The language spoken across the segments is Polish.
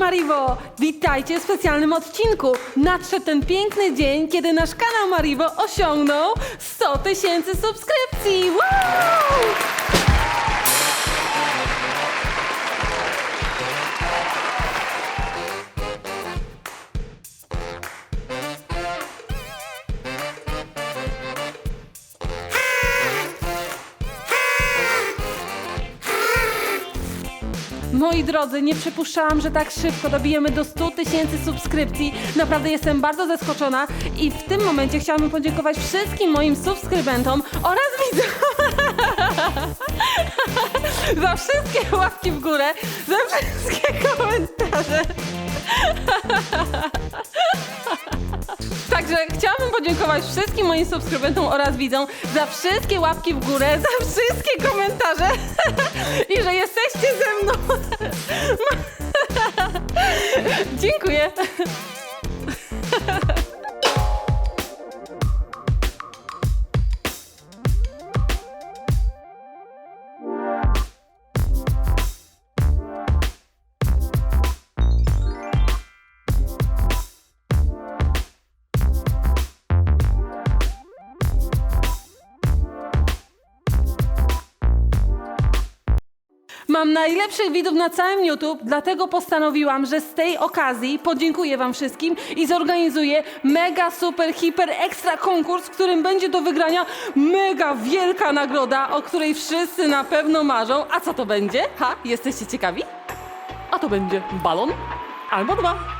Marivo! Witajcie w specjalnym odcinku. Nadszedł ten piękny dzień, kiedy nasz kanał Marivo osiągnął 100 tysięcy subskrypcji. Wow! Moi drodzy, nie przypuszczałam, że tak szybko dobijemy do 100 tysięcy subskrypcji. Naprawdę jestem bardzo zaskoczona i w tym momencie chciałabym podziękować wszystkim moim subskrybentom oraz widzom za wszystkie łapki w górę, za wszystkie komentarze. Także chciałabym podziękować wszystkim moim subskrybentom oraz widzom za wszystkie łapki w górę, za wszystkie komentarze i że jesteście ze mną. Dziękuję. Mam najlepszych widzów na całym YouTube, dlatego postanowiłam, że z tej okazji podziękuję Wam wszystkim i zorganizuję mega, super, hiper, ekstra konkurs, w którym będzie do wygrania mega wielka nagroda, o której wszyscy na pewno marzą. A co to będzie? Ha, jesteście ciekawi? A to będzie balon albo dwa.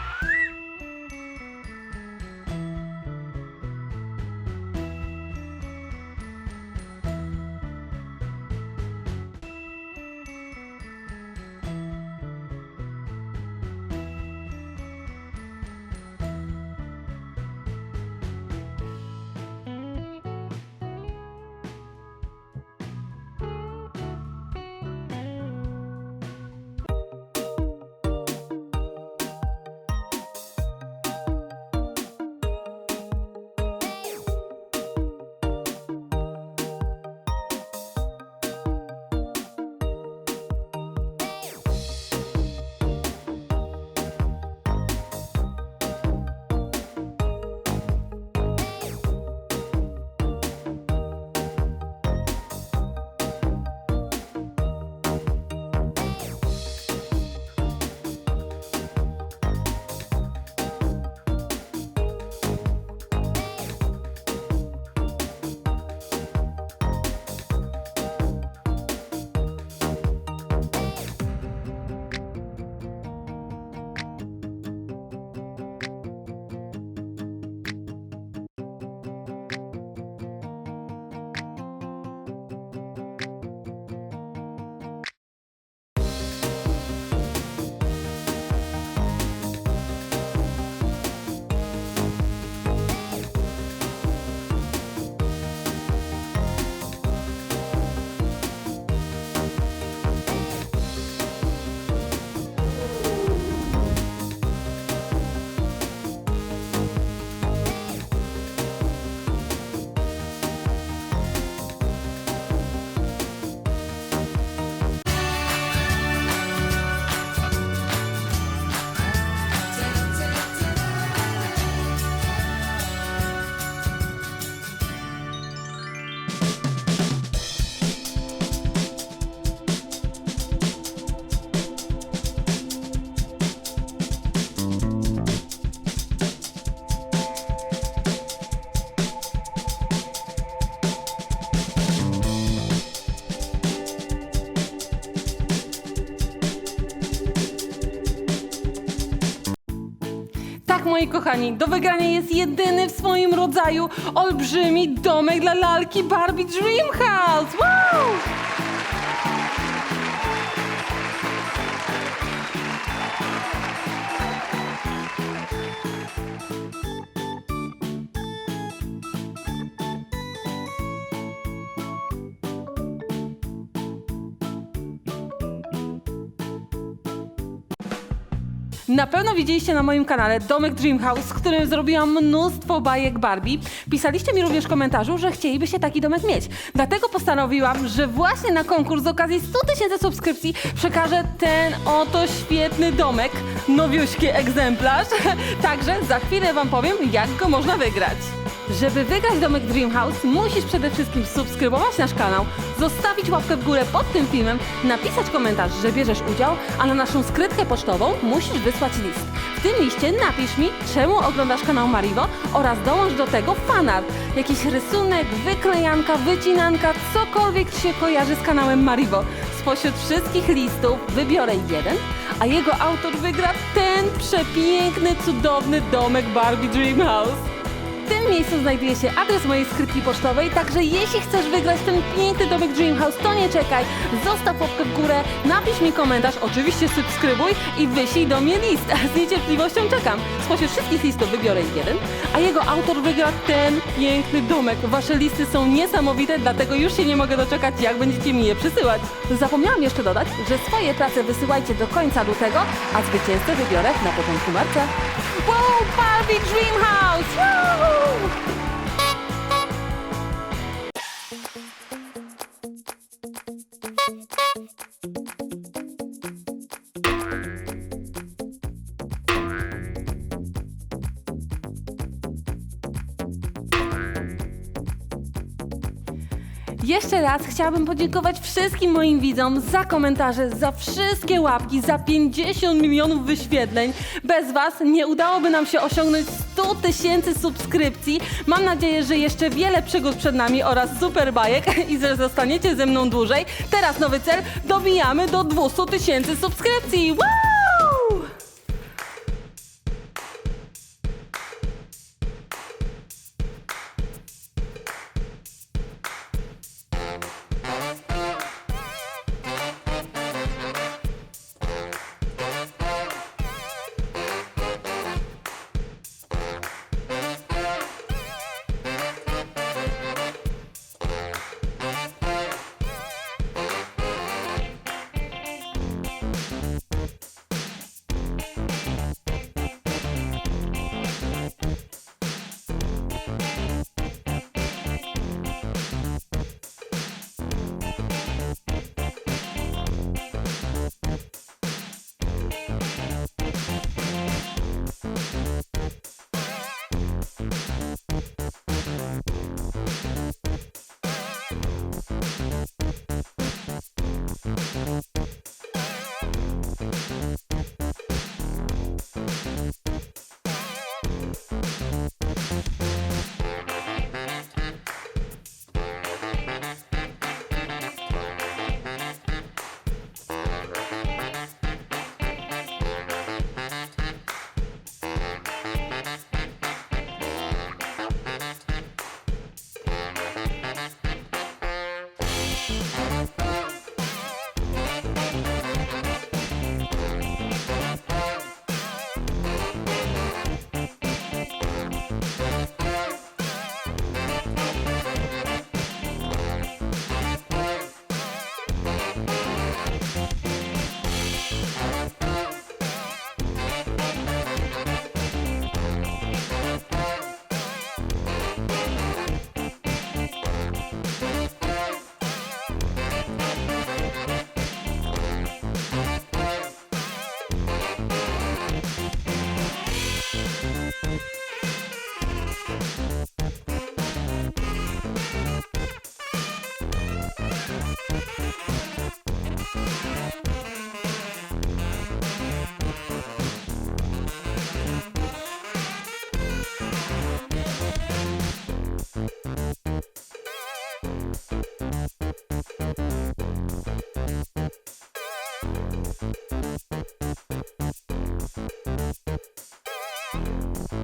Tak, moi kochani, do wygrania jest jedyny w swoim rodzaju olbrzymi domek dla lalki Barbie Dream House. Wow! Na pewno widzieliście na moim kanale Domek Dream House, z którym zrobiłam mnóstwo bajek Barbie. Pisaliście mi również w komentarzu, że chcielibyście taki domek mieć. Dlatego postanowiłam, że właśnie na konkurs z okazji 100 tysięcy subskrypcji przekażę ten oto świetny domek, nowiuśki egzemplarz. Także za chwilę Wam powiem, jak go można wygrać. Żeby wygrać domek Dream House, musisz przede wszystkim subskrybować nasz kanał, zostawić łapkę w górę pod tym filmem, napisać komentarz, że bierzesz udział, a na naszą skrytkę pocztową musisz wysłać list. W tym liście napisz mi, czemu oglądasz kanał Mariwo oraz dołącz do tego fanart. Jakiś rysunek, wyklejanka, wycinanka, cokolwiek Ci się kojarzy z kanałem Mariwo. Spośród wszystkich listów wybiorę jeden, a jego autor wygra ten przepiękny, cudowny domek Barbie Dream House. W tym miejscu znajduje się adres mojej skrytki pocztowej, także jeśli chcesz wygrać ten piękny domek Dream House, to nie czekaj, zostaw łapkę w górę, napisz mi komentarz, oczywiście subskrybuj i wyślij do mnie list. Z niecierpliwością czekam. Spośród wszystkich listów wybiorę jeden, a jego autor wygra ten piękny domek. Wasze listy są niesamowite, dlatego już się nie mogę doczekać, jak będziecie mi je przysyłać. Zapomniałam jeszcze dodać, że swoje prace wysyłajcie do końca lutego, a zwycięzcę wybiorę na początku marca. Wow, Barbie Dream House! Woo! Jeszcze raz chciałabym podziękować wszystkim moim widzom za komentarze, za wszystkie łapki, za 50 milionów wyświetleń. Bez Was nie udałoby nam się osiągnąć 100 tysięcy subskrypcji. Mam nadzieję, że jeszcze wiele przygód przed nami oraz super bajek i że zostaniecie ze mną dłużej. Teraz nowy cel, dobijamy do 200 tysięcy subskrypcji.